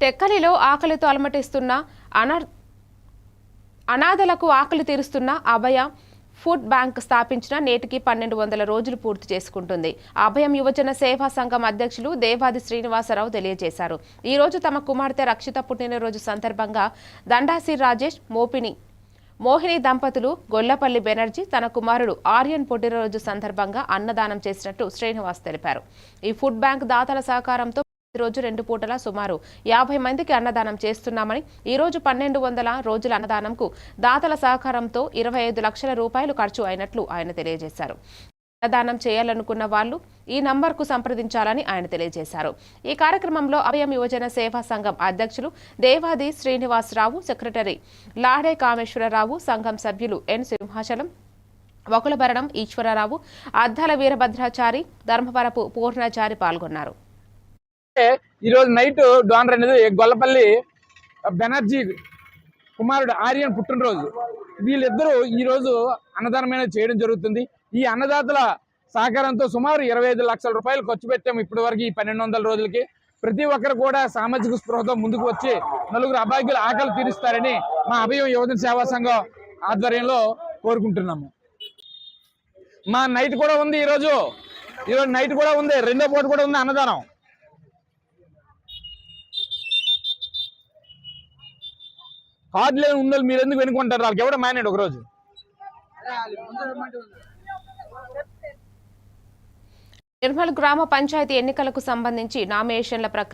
టెక్కలిలో ఆకలితో అలమటిస్తున్న అనర్ అనాథలకు ఆకలి తీరుస్తున్న అభయ ఫుడ్ బ్యాంక్ స్థాపించిన నేటికి పన్నెండు వందల రోజులు పూర్తి చేసుకుంటుంది. అభయం యువజన సేవా సంఘం అధ్యక్షులు దేవాది శ్రీనివాసరావు తెలియజేశారు. ఈ రోజు తమ కుమార్తె రక్షిత పుట్టినరోజు సందర్భంగా దండాసి రాజేష్ మోపిని మోహిని దంపతులు గొల్లపల్లి బెనర్జీ తన కుమారుడు ఆర్యన్ పుట్టినరోజు సందర్భంగా అన్నదానం చేసినట్టు శ్రీనివాస్ తెలిపారు. ఈ ఫుడ్ బ్యాంక్ దాతల సహకారంతో రోజు రెండు పూటల సుమారు యాభై మందికి అన్నదానం చేస్తున్నామని ఈ రోజు పన్నెండు వందల రోజుల అన్నదానంకు దాతల సహకారంతో ఇరవై ఐదు లక్షల రూపాయలు ఖర్చు అయినట్లు ఆయన తెలియజేశారు. అన్నదానం చేయాలనుకున్న వాళ్ళు ఈ నంబర్కు సంప్రదించాలని ఆయన తెలియజేశారు. ఈ కార్యక్రమంలో అభయం యువజన సేవా సంఘం అధ్యక్షులు దేవాది శ్రీనివాసరావు సెక్రటరీ లాడే కామేశ్వరరావు సంఘం సభ్యులు ఎన్ సింహాచలం వకులభరణం ఈశ్వరరావు అద్దాల వీరభద్రాచారి ధర్మవరపు పూర్ణాచారి పాల్గొన్నారు. ఈ రోజు నైట్ డోనర్ అనేది గొల్లపల్లి బెనర్జీ కుమారుడు ఆర్యన్ పుట్టినరోజు. వీళ్ళిద్దరూ ఈ రోజు అన్నదానం చేయడం జరుగుతుంది. ఈ అన్నదాతల సహకారంతో సుమారు ఇరవై ఐదు లక్షల రూపాయలు ఖర్చు పెట్టాము ఇప్పటి వరకు ఈ పన్నెండు వందల రోజులకి. ప్రతి ఒక్కరు కూడా సామాజిక స్పృహతో ముందుకు వచ్చి నలుగురు అభాగ్యుల ఆకలి తీరుస్తారని మా అభయం యువజన సేవా సంఘం ఆధ్వర్యంలో కోరుకుంటున్నాము. మా నైట్ కూడా ఉంది ఈరోజు ఈరోజు నైట్ కూడా ఉంది. రెండో పూట కూడా ఉంది అన్నదానం. కార్డు లేని ఉండాలి మీరు ఎందుకు వెనుకుంటారు? వాళ్ళకి ఎవడో మానేడు ఒక రోజు నిర్మల్ గ్రామ పంచాయతీ ఎన్నికలకు సంబంధించి నామినేషన్ల ప్రక్రియ